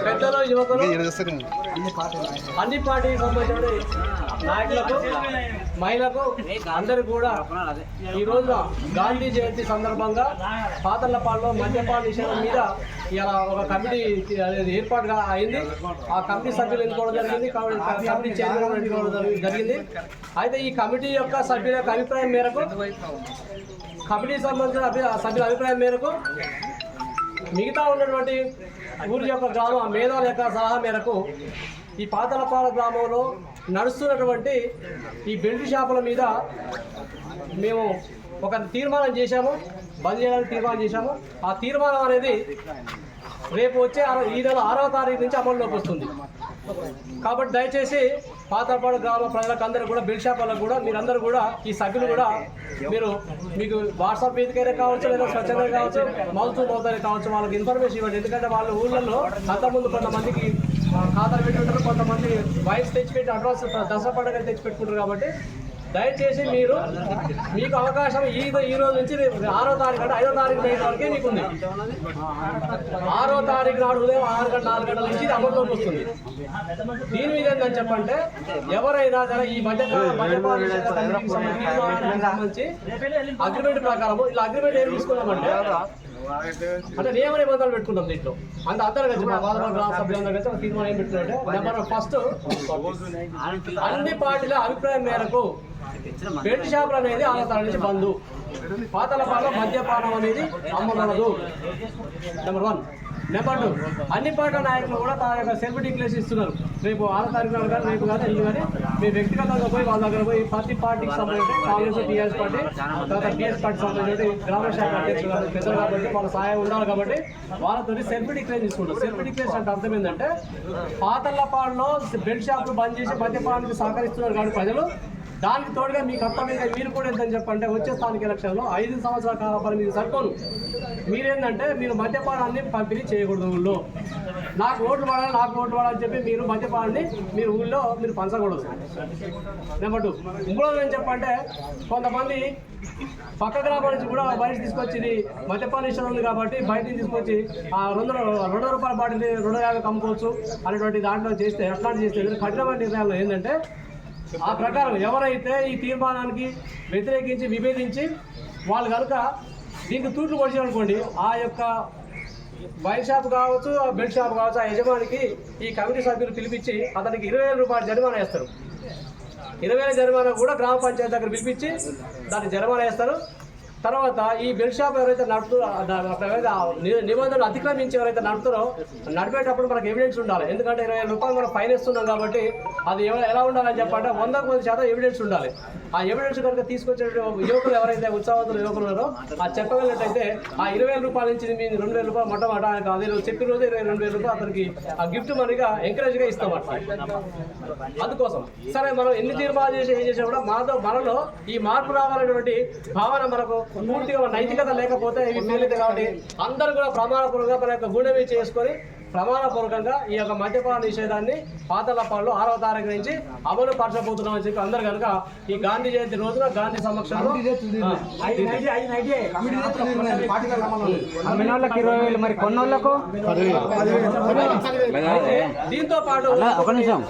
పెద్దలు యువకులు అన్ని పార్టీకి సంబంధించిన నాయకులకు మహిళలకు అందరు కూడా ఈ రోజు గాంధీ జయంతి సందర్భంగా పాతలపాల్లో మద్యపాన నిషేధం మీద ఇలా ఒక కమిటీ అనేది ఏర్పాటుగా అయింది ఆ కమిటీ సభ్యులు ఎన్నుకోవడం జరిగింది కమిటీ చైర్మన్ ఎన్నుకోవడం జరిగింది అయితే ఈ కమిటీ యొక్క సభ్యుల యొక్క అభిప్రాయం మేరకు కమిటీ సంబంధించిన అభి- సభ్యుల అభిప్రాయం మేరకు మిగతా ఉన్నటువంటి ఊరి యొక్క గ్రామ మేధావుల యొక్క సలహా మేరకు ఈ పాతలపాల గ్రామంలో నడుస్తున్నటువంటి ఈ బెల్ట్ షాపుల మీద మేము ఒక తీర్మానం చేశాము. బంద్ చేయడానికి తీర్మానం చేశాము. ఆ తీర్మానం అనేది రేపు వచ్చే ఈ నెల ఆరవ తారీఖు నుంచి అమల్లోకి వస్తుంది. కాబట్టి దయచేసి పాతపాడు గ్రామ ప్రజలకు అందరూ కూడా బెల్ షాపులకు కూడా మీరందరూ కూడా ఈ సభ్యులు కూడా మీరు మీకు వాట్సాప్ వేదికైనా కావచ్చు లేదా స్వచ్ఛంగా కావచ్చు మౌత్ టు మౌత్ అయినా కావచ్చు వాళ్ళకి ఇన్ఫర్మేషన్ ఇవ్వండి. ఎందుకంటే వాళ్ళ ఊళ్ళల్లో అంతకుముందు కొంతమందికి ఖాతాలు పెట్టి ఉంటారు కొంతమంది వైఫ్ తెచ్చిపెట్టి అడ్వాన్స్ దసరా పండుగ తెచ్చిపెట్టుకుంటారు కాబట్టి దయచేసి మీరు మీకు అవకాశం ఈ ఈ రోజు నుంచి రేపు ఆరో తారీఖు అంటే ఐదో తారీఖు నైట్ వరకే మీకు ఉంది ఆరో తారీఖు నాడు ఉదయం ఆరు గంటల నాలుగు గంటల నుంచి ఇది అమల్లోకి వస్తుంది. దీని మీద ఏంటని చెప్పంటే ఎవరైనా సరే ఈ మధ్య సంబంధించి అగ్రిమెంట్ ప్రకారం ఇలా అగ్రిమెంట్ ఏం తీసుకున్నామంటే అంటే నియమ నిబంధనలు పెట్టుకుంటాం దీంట్లో? అంత అందరు కలిసి మా గ్రామ సభ్యులందరూ కలిసి తీర్మానం ఏం పెట్టుకుంటే నెంబర్ ఫస్ట్ అన్ని పార్టీల అభిప్రాయం మేరకు బెల్ట్ షాపులు అనేది తారీఖు నుంచి బంధు పాతల మద్యపానం అనేది అమ్మగలదు నెంబర్ వన్ నెంబర్ టూ అన్ని పార్టీల నాయకులు కూడా తన యొక్క సెల్ఫ్ డిక్లేషన్ ఇస్తున్నారు. రేపు ఆరో తారీఖు నాడు కానీ రేపు కానీ ఎల్లు కానీ మీ వ్యక్తిగతంగా పోయి వాళ్ళ దగ్గర పోయి ప్రతి పార్టీకి సంబంధించి కాంగ్రెస్ టీఆర్ఎస్ పార్టీ తర్వాత టీఆర్ఎస్ పార్టీ సంబంధించి గ్రామ శాఖ అధ్యక్షులు కాబట్టి పెద్దలు కాబట్టి వాళ్ళ సహాయం ఉండాలి కాబట్టి వాళ్ళతో సెల్ఫ్ డిక్లేర్ తీసుకుంటారు. సెల్ఫ్ డిక్లేషన్ అంటే అర్థం ఏంటంటే పాతల్లపాడులో బెడ్ షాపులు బంద్ చేసి మద్యపానానికి సహకరిస్తున్నారు కాబట్టి ప్రజలు దానికి తోడుగా మీ కర్తవ్యంగా మీరు కూడా ఏంటని చెప్పంటే వచ్చే స్థానిక ఎలక్షన్లో ఐదు సంవత్సరాల కాల పరిమితి సరిపోను. మీరేంటంటే మీరు మద్యపానాన్ని పంపిణీ చేయకూడదు ఊళ్ళో. నాకు ఓట్లు పడాలి నాకు ఓట్లు పడాలని చెప్పి మీరు మద్యపానాన్ని మీరు ఊళ్ళో మీరు పంచకూడదు. Number two. ఇంకోటి ఏం చెప్పంటే కొంతమంది పక్క గ్రామం నుంచి కూడా బయట తీసుకొచ్చి మద్యపాన ఇష్టం ఉంది కాబట్టి బయట తీసుకొచ్చి ఆ రెండు రెండు రూపాయల బాటిల్ రెండు యాభై కమ్ముకోవచ్చు అనేటువంటి దాంట్లో చేస్తే అట్లాంటి చేస్తే కఠినమైన నిర్ణయాలు ఏంటంటే ఆ ప్రకారం ఎవరైతే ఈ తీర్మానానికి వ్యతిరేకించి విభేదించి వాళ్ళు కనుక దీనికి తూట్లు పొడిచారనుకోండి ఆ యొక్క వైన్ షాప్ కావచ్చు ఆ బెల్ట్ షాప్ కావచ్చు ఆ యజమానికి ఈ కమిటీ సభ్యులు పిలిపించి అతనికి ఇరవై వేల రూపాయలు జరిమానా వేస్తారు. ఇరవై వేల జరిమానా కూడా గ్రామ పంచాయతీ దగ్గర పిలిపించి దాన్ని జరిమానా వేస్తారు. తర్వాత ఈ బెల్ షాప్ ఎవరైతే నడుపుతారో నిబంధనలు అతిక్రమించి ఎవరైతే నడుపుతారో నడిపేటప్పుడు మనకు ఎవిడెన్స్ ఉండాలి. ఎందుకంటే ఇరవై రూపాయలు మనం ఫైన్ ఇస్తున్నాం కాబట్టి అది ఎలా ఉండాలని చెప్పంటే వందకు వంద శాతం ఎవిడెన్స్ ఉండాలి. ఆ ఎవిడెన్స్ కనుక తీసుకొచ్చే యువకులు ఎవరైతే ఉత్సాహవంతులు యువకులు ఉన్నారో ఆ చెప్పగలిగినట్టయితే ఆ ఇరవై వేల రూపాయల నుంచి మీ రెండు వేల రూపాయలు మొట్టమొదట ఆయనకు అదే చెప్పిన రోజు ఇరవై రెండు వేల రూపాయలు అతనికి ఆ గిఫ్ట్ మనీగా ఎంకరేజ్గా ఇస్తాం అట్లా అందుకోసం సరే మనం ఎన్ని తీర్మానాలు చేసి ఏం చేసినా కూడా మనతో మనలో ఈ మార్పు రావాలనేటువంటి భావన మనకు పూర్తిగా నైతికత లేకపోతే ఇవి ఫెయిల్ అవుతాయి కాబట్టి అందరూ కూడా ప్రమాణపూర్వకంగా మన యొక్క గుండె చేసుకొని ప్రమాణపూర్వకంగా ఈ యొక్క మద్యపాన నిషేధాన్ని పాతలపాడులో ఆరవ తారీఖు నుంచి అమలు పరచబోతున్నాం అని చెప్పి అందరు కనుక ఈ గాంధీ జయంతి రోజున గాంధీ సమక్షంలో దీంతో పాటు ఒక నిమిషం.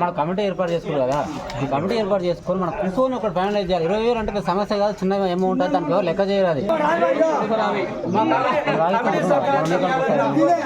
మన కమిటీ ఏర్పాటు చేసుకోరు కదా. ఈ కమిటీ ఏర్పాటు చేసుకొని మనం కూర్చొని ఒకటి ఫైనలైజ్ చేయాలి. ఇరవై వేలు అంటే సమస్య కాదు. చిన్న అమౌంట్ దానికి ఎవరు లెక్క చేయరు